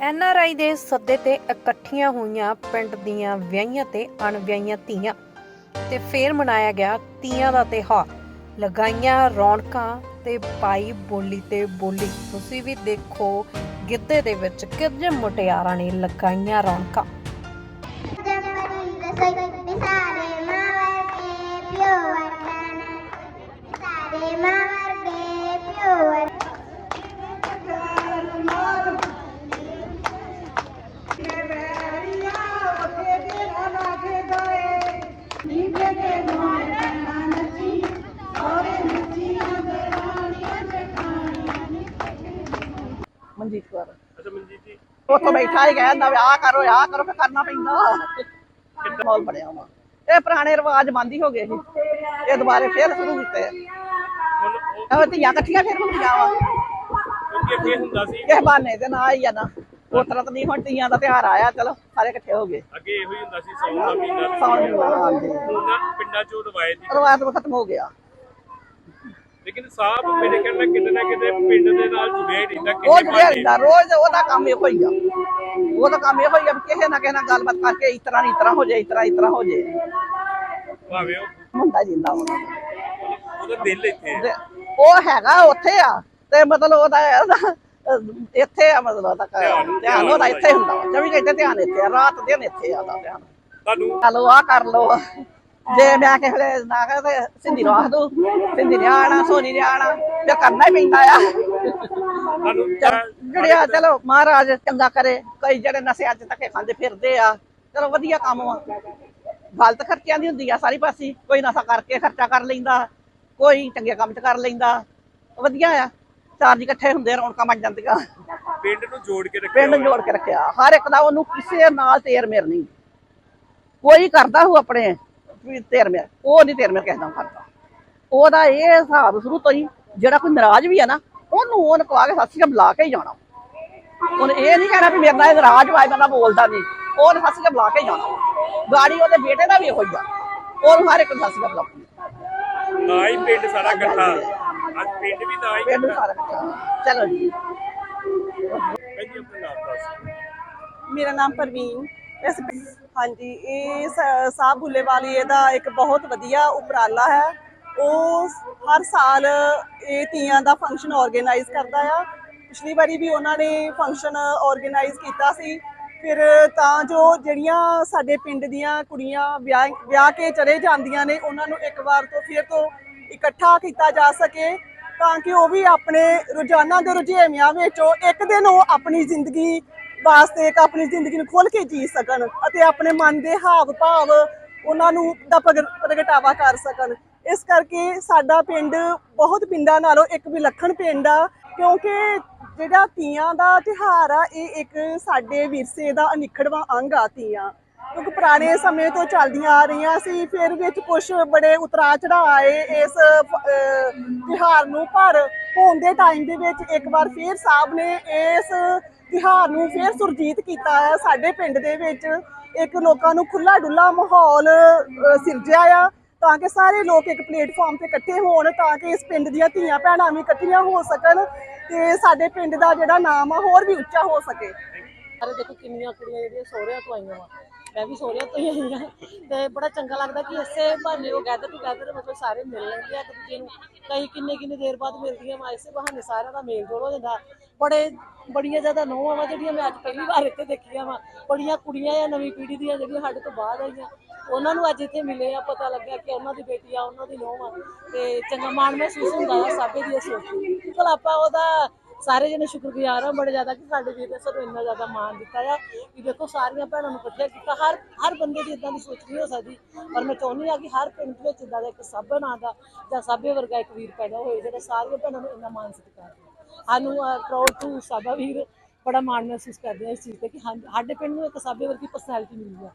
N R I ਦੇ ਸੱਦੇ ਤੇ ਇਕੱਠੀਆਂ ਹੋਈਆਂ ਪਿੰਡ ਦੀਆਂ ਵਿਆਹੀਆਂ ਤੇ ਅਣਵਿਆਹੀਆਂ ਧੀਆਂ ਤੇ ਫੇਰ ਮਨਾਇਆ ਗਿਆ ਤੀਆਂ ਦਾ ਤਿਹਾਰ ਲਗਾਈਆਂ ਰੌਣਕਾਂ ਤੇ ਪਾਈ ਬੋਲੀ ਤੇ ਬੋਲੀ। ਤੁਸੀਂ ਵੀ ਦੇਖੋ ਗਿੱਧੇ ਦੇ ਵਿੱਚ ਕਿੰਨੇ ਮੁਟਿਆਰਾਂ ਨੇ ਲਗਾਈਆਂ ਰੌਣਕਾਂ। ਜੰਮਰੀ ਰਸੋਈ ਨਿਸਾਰੇ ਪਿਓ ਵਰਗਨ ਸਾਰੇ ਮਾਂ ਵਰਗੇ ਪਿਓ ਵਰਗੇ ਮਨਜੀਤ ਕੌਰ। ਅੱਛਾ ਮਨਜੀਤ ਜੀ। ਉੱਥੋਂ ਬੈਠਾ ਹੀ ਕਹਿੰਦਾ ਆਹ ਕਰੋ ਆਹ ਕਰੋ ਫਿਰ ਕਰਨਾ ਪੈਂਦਾ। ਮਾਹੌਲ ਬਣਿਆ ਵਾ। ਇਹ ਪੁਰਾਣੇ ਰਿਵਾਜ ਬੰਦ ਹੀ ਹੋ ਗਏ ਸੀ। ਇਹ ਦੁਬਾਰੇ ਫੇਰ ਸ਼ੁਰੂ ਕੀਤੇ। ਆ ਉਹ ਇਹ ਧੀਆਂ ਇਕੱਠੀਆਂ ਫੇਰ ਹੁੰਦੀਆਂ ਵਾ। ਕਿਉਂਕਿ ਅੱਗੇ ਹੁੰਦਾ ਸੀ। ਇਹ ਬਹਾਨੇ ਤੇ ਨਾ ਹੀ ਆ ਨਾ। ਉਸ ਤਰ੍ਹਾਂ ਤਾਂ ਨਹੀਂ ਹੁਣ ਧੀਆਂ ਦਾ ਤਿਉਹਾਰ ਆਇਆ ਚਲੋ ਸਾਰੇ ਇਕੱਠੇ ਹੋ ਗਏ। ਅੱਗੇ ਇਹੋ ਹੀ ਹੁੰਦਾ ਸੀ ਸੌਣ ਦਾ ਮਹੀਨਾ। ਤੇ ਸਾਉਣ ਮਹੀਨਾ, ਹਾਂਜੀ। ਪਿੰਡਾਂ 'ਚ ਉਹ ਰਵਾਇਤ ਜੀ ਰਿਵਾਜ ਤਾਂ ਖਤਮ ਹੋ ਗਿਆ। ਲੇਕਿਨ ਸਾਹਬ ਮੇਰੇ ਕਹਿੰਦਾ ਕਿਤੇ ਨਾ ਕਿਤੇ ਪਿੰਡ ਦੇ ਨਾਲ ਜੁੜਿਆ ਹੀ ਰਹਿੰਦਾ ਉਹ ਜੁੜਿਆ ਰਹਿੰਦਾ ਰੋਜ਼ ਉਹਦਾ ਕੰਮ ਇਹੋ ਹੀ ਆ। ਉਹਦਾ ਕੰਮ ਇਹੋ ਹੀ ਆ ਕਿਸੇ ਨਾ ਕਿਸੇ ਨਾਲ ਗੱਲਬਾਤ ਕਰਕੇ ਇਸ ਤਰ੍ਹਾਂ ਨਹੀਂ ਇਸ ਤਰ੍ਹਾਂ ਹੋ ਜਾਏ ਇਸ ਤਰ੍ਹਾਂ ਇਸ ਤਰ੍ਹਾਂ ਹੋ ਜਾਏ। ਭਾਵੇਂ ਉਹ ਮੁੰਡਾ ਜਿੰਦਾ ਵਾ। ਉਹਦਾ ਦਿਲ ਇੱਥੇ। ਤੇ ਉਹ ਹੈਗਾ ਉੱਥੇ ਆ ਤੇ ਮਤਲਬ ਉਹਦਾ ਉਹਦਾ, ਇੱਥੇ ਆ ਮਤਲਬ ਉਹਦਾ ਧਿਆਨ- ਉਹਦਾ ਇੱਥੇ ਹੁੰਦਾ ਵਾ 24 ਘੰਟੇ ਧਿਆਨ ਇੱਥੇ ਆ ਰਾਤ ਦਿਨ ਇੱਥੇ ਆ ਉਹਦਾ ਧਿਆਨ। ਤੁਹਾਨੂੰ ਚਲੋ ਆ ਕਰ ਲੋ ਜੇ ਮੈਂ ਕਿਸੇ ਵੇਲੇ ਨਾ ਕਹਾਂ ਤੇ ਸਿੰਧੀ ਨੂੰ ਆਖ ਦੂ। ਸਿੰਧੀ ਨੇ ਆਣਾ ਸੋਨੀ ਨੇ ਆਣਾ ਤੇ ਕਰਨਾ ਹੀ ਪੈਂਦਾ ਆ। ਤੁਹਾਨੂੰ ਜੁੜਿਆ ਚਲੋ ਮਹਾਰਾਜ ਚੰਗਾ ਕਰੇ ਕਈ ਜਿਹੜੇ ਨਸ਼ਿਆਂ 'ਚ ਧੱਕੇ ਖਾਂਦੇ ਫਿਰਦੇ ਆ ਚਲੋ ਵਧੀਆ ਕੰਮ ਵਾ ਗਲਤ ਖਰਚਿਆਂ ਦੀ ਹੁੰਦੀ ਆ ਸਾਰੀ ਪਾਸੀ ਕੋਈ ਨਸ਼ਾ ਕਰਕੇ ਖਰਚਾ ਕਰ ਲੈਂਦਾ ਕੋਈ ਚੰਗੇ ਕੰਮ 'ਚ ਕਰ ਲੈਂਦਾ ਵਧੀਆ ਆ। ਚਾਰ ਜੀ ਇਕੱਠੇ ਹੁੰਦੇ ਆ, ਰੌਣਕਾਂ ਬਣ ਜਾਂਦੀਆਂ। ਪਿੰਡ ਨੂੰ ਜੋੜ ਕੇ ਰੱਖਿਆ ਪਿੰਡ ਨੂੰ ਜੋੜ ਕੇ ਰੱਖਿਆ। ਹਰ ਇੱਕ ਦਾ ਉਹਨੂੰ ਕਿਸੇ ਨਾਲ ਤੇਰ ਮੇਰ ਨਹੀਂ। ਕੋਈ ਕਰਦਾ ਉਹ ਆਪਣੇ। ਵੀ ਤੇਰ ਮੇਰ ਉਹ ਨਹੀਂ ਤੇਰ ਮੇਰ ਕਿਸੇ ਨਾਲ ਕਰਦਾ ਉਹਦਾ ਇਹ ਹਿਸਾਬ ਸ਼ੁਰੂ ਤੋਂ ਹੀ ਜਿਹੜਾ ਕੋਈ ਨਾਰਾਜ਼ ਵੀ ਆ ਨਾ ਉਹਨੂੰ ਉਹਨ ਕਵਾ ਕੇ ਸੱਸੀ ਬੁਲਾ ਕੇ ਹੀ ਜਾਣਾ। ਉਹਨੇ ਇਹ ਨਹੀਂ ਕਹਿਣਾ ਵੀ ਮੇਰੇ ਨਾਲ ਇਹ ਨਾਰਾਜ਼ ਵਾਏ ਬੰਦਾ ਬੋਲਦਾ ਨਹੀਂ। ਉਹਨੇ ਸੱਸੀ ਬੁਲਾ ਕੇ ਹੀ ਜਾਣਾ। ਗਾੜੀ ਉਹਦੇ ਬੇਟੇ ਦਾ ਵੀ ਇਹੋ ਹੀ ਆ। ਉਹਨੂੰ ਹਰ ਇੱਕ ਸੱਸੀ ਬੁਲਾਉਂਦੀ ਨਾ ਹੀ ਪਿੰਡ ਸਾਰਾ ਇਕੱਠਾ। ਅੱਜ ਪਿੰਡ ਵੀ ਨਾ ਹੀ ਪਿੰਡ। ਸਾਰਾ ਇਕੱਠਾ। ਚਲੋ ਜੀ। ਮੇਰਾ ਨਾਮ ਪ੍ਰਵੀਨ। ਇਸ ਹਾਂਜੀ, ਇਹ ਸ- ਸਾਹਿਬ ਬੁੱਲੇਵਾਲੀਏ ਇਹਦਾ ਇੱਕ ਬਹੁਤ ਵਧੀਆ ਉਪਰਾਲਾ ਹੈ। ਉਹ ਹਰ ਸਾਲ ਇਹ ਤੀਆਂ ਦਾ ਫੰਕਸ਼ਨ ਆਰਗੇਨਾਈਜ਼ ਕਰਦਾ ਆ। ਪਿਛਲੀ ਵਾਰੀ ਵੀ ਉਹਨਾਂ ਨੇ ਫੰਕਸ਼ਨ ਆਰਗੇਨਾਈਜ਼ ਕੀਤਾ ਸੀ। ਫਿਰ ਤਾਂ ਜੋ ਜਿਹੜੀਆਂ ਸਾਡੇ ਪਿੰਡ ਦੀਆਂ ਕੁੜੀਆਂ ਵਿਆਹ ਵਿਆਹ ਕੇ ਚਲੇ ਜਾਂਦੀਆਂ ਨੇ, ਉਹਨਾਂ ਨੂੰ ਇੱਕ ਵਾਰ ਤੋਂ ਫਿਰ ਤੋਂ ਇਕੱਠਾ ਕੀਤਾ ਜਾ ਸਕੇ, ਤਾਂ ਕਿ ਉਹ ਵੀ ਆਪਣੇ ਰੋਜ਼ਾਨਾ ਦੇ ਰੁਝੇਵਿਆਂ ਵਿੱਚੋਂ ਇੱਕ ਦਿਨ ਉਹ ਆਪਣੀ ਜ਼ਿੰਦਗੀ ਵਾਸਤੇ ਇੱਕ ਆਪਣੀ ਜ਼ਿੰਦਗੀ ਨੂੰ ਖੋਲ ਕੇ ਜੀ ਸਕਣ ਅਤੇ ਆਪਣੇ ਮਨ ਦੇ ਹਾਵ ਭਾਵ ਉਹਨਾਂ ਨੂੰ ਦਾ ਪ੍ਰਗ- ਪ੍ਰਗਟਾਵਾ ਕਰ ਸਕਣ। ਇਸ ਕਰਕੇ ਸਾਡਾ ਪਿੰਡ ਬਹੁਤ ਪਿੰਡਾਂ ਨਾਲੋਂ ਇੱਕ ਵਿਲੱਖਣ ਪਿੰਡ ਆ ਕਿਉਂਕਿ ਜਿਹੜਾ ਤੀਆਂ ਦਾ ਤਿਉਹਾਰ ਆ ਇਹ ਇੱਕ ਸਾਡੇ ਵਿਰਸੇ ਦਾ ਅਨਿਖੜਵਾਂ ਅੰਗ ਆ ਤੀਆਂ। ਕਿਉਂਕਿ ਪੁਰਾਣੇ ਸਮੇਂ ਤੋਂ ਚੱਲਦੀਆਂ ਆ ਰਹੀਆਂ ਸੀ ਫਿਰ ਵਿੱਚ ਕੁਝ ਬੜੇ ਉਤਰਾ ਚੜ੍ਹਾਅ ਆਏ ਇਸ ਅਹ, ਤਿਉਹਾਰ ਨੂੰ। ਪਰ ਹੋਣ ਦੇ ਟਾਈਮ ਦੇ ਵਿੱਚ ਇੱਕ ਵਾਰ ਫਿਰ ਸਾਹਿਬ ਨੇ ਇਸ ਤਿਉਹਾਰ ਨੂੰ ਫੇਰ ਸੁਰਜੀਤ ਕੀਤਾ ਆ, ਸਾਡੇ ਪਿੰਡ ਦੇ ਵਿੱਚ ਇੱਕ ਲੋਕਾਂ ਨੂੰ ਖੁੱਲਾ ਡੁੱਲਾ ਮਾਹੌਲ ਸਿਰਜਿਆ ਆ, ਤਾਂ ਕਿ ਸਾਰੇ ਲੋਕ ਇੱਕ ਪਲੇਟਫਾਰਮ ਤੇ ਇਕੱਠੇ ਹੋਣ, ਤਾਂ ਕਿ ਇਸ ਪਿੰਡ ਦੀਆਂ ਧੀਆਂ ਭੈਣਾਂ ਵੀ ਇਕੱਠੀਆਂ ਹੋ ਸਕਣ ਤੇ ਸਾਡੇ ਪਿੰਡ ਦਾ ਜਿਹੜਾ ਨਾਮ ਆ, ਹੋਰ ਵੀ ਉੱਚਾ ਹੋ ਸਕੇ। ਸਾਰੇ ਦੇਖੋ ਕਿੰਨੀਆਂ ਕੁੜੀਆਂ ਜਿਹੜੀਆਂ ਸਹੁਰਿਆਂ ਤੋਂ ਆਈਆਂ ਵਾ। ਮੈਂ ਵੀ ਸਹੁਰਿਆਂ ਤੋਂ ਹੀ ਆਈ ਹਾਂ ਤੇ ਬੜਾ ਚੰਗਾ ਲੱਗਦਾ ਕਿ ਇਸੇ ਬਹਾਨੇ ਉਹ ਗੈਦਰ ਟੂਗੈਦਰ ਮਤਲਬ ਸਾਰੇ ਮਿਲ ਲੈਂਦੇ ਆ ਇੱਕ ਦੂਜੇ ਨੂੰ। ਕਈ ਕਿੰਨੇ ਕਿੰਨੇ ਦੇਰ ਬਾਅਦ ਮਿਲਦੀਆਂ ਵਾ, ਇਸੇ ਬਹਾਨੇ ਸਾਰਿਆਂ ਦਾ ਮੇਲ ਜੋਲ ਹੋ ਜਾਂਦਾ। ਬੜੇ, ਬੜੀਆਂ ਜ਼ਿਆਦਾ ਨੋਹਾਂ ਵਾ ਜਿਹੜੀਆਂ ਮੈਂ ਅੱਜ ਪਹਿਲੀ ਵਾਰ ਇੱਥੇ ਦੇਖੀਆਂ ਵਾ। ਬੜੀਆਂ ਕੁੜੀਆਂ ਆ ਨਵੀਂ ਪੀੜ੍ਹੀ ਦੀਆਂ ਜਿਹੜੀਆਂ ਸਾਡੇ ਤੋਂ ਬਾਅਦ ਆਈਆਂ। ਉਹਨਾਂ ਨੂੰ ਅੱਜ ਇੱਥੇ ਮਿਲੇ ਆ, ਪਤਾ ਲੱਗਿਆ ਕਿ ਉਹਨਾਂ ਦੀ ਬੇਟੀ ਆ, ਉਹਨਾਂ ਦੀ ਨੋਹ ਆ। ਤੇ ਚੰਗਾ ਮਾਣ ਮਹਿਸੂਸ ਹੁੰਦਾ ਆ ਸਾਬੇ ਦੀ ਸੋਚ ਚਲ ਆਪਾਂ ਉਹਦਾ ਸਾਰੇ ਜਣੇ ਸ਼ੁਕਰਗੁਜ਼ਾਰ ਹਾਂ ਬੜੇ ਜ਼ਿਆਦਾ ਕਿ ਸਾਡੇ ਵੀਰ ਨੇ ਸਾਨੂੰ ਇੰਨਾ ਜ਼ਿਆਦਾ ਮਾਣ ਦਿੱਤਾ ਆ ਕਿ ਦੇਖੋ ਸਾਰੀਆਂ ਭੈਣਾਂ ਨੂੰ ਇਕੱਠਿਆ ਕੀਤਾ। ਹਰ ਹਰ ਬੰਦੇ ਦੀ ਇਦਾਂ ਦੀ ਸੋਚ ਨਹੀਂ ਹੋ ਸਕਦੀ। ਪਰ ਮੈਂ ਚਾਹੁੰਦੀ ਆ ਕਿ ਹਰ ਪਿੰਡ ਵਿੱਚ ਇਦਾਂ ਦਾ ਇੱਕ ਸਾਬੇ ਨਾਂ ਦਾ ਜਾਂ ਸਾਬੇ ਵਰਗਾ ਇੱਕ ਵੀਰ ਪੈਦਾ ਹੋਏ ਜਿਹੜਾ ਸਾਰੀਆਂ ਭੈਣਾਂ ਨੂੰ ਇੰਨਾ ਮਾਣ ਸਤਿਕਾਰ ਸਾਨੂੰ ਪ੍ਰਾਊਡ ਟੂ ਸਾਬਾ ਵੀਰ ਬੜਾ ਮਾਣ ਮਹਿਸੂਸ ਕਰਦੇ ਆ ਇਸ ਚੀਜ਼ ਤੇ ਕਿ ਸਾਡੇ ਪਿੰਡ ਨੂੰ ਇੱਕ ਸਾਬੇ ਵਰਗੀ ਪਰਸਨੈਲਿਟੀ ਮਿਲੀ ਆ।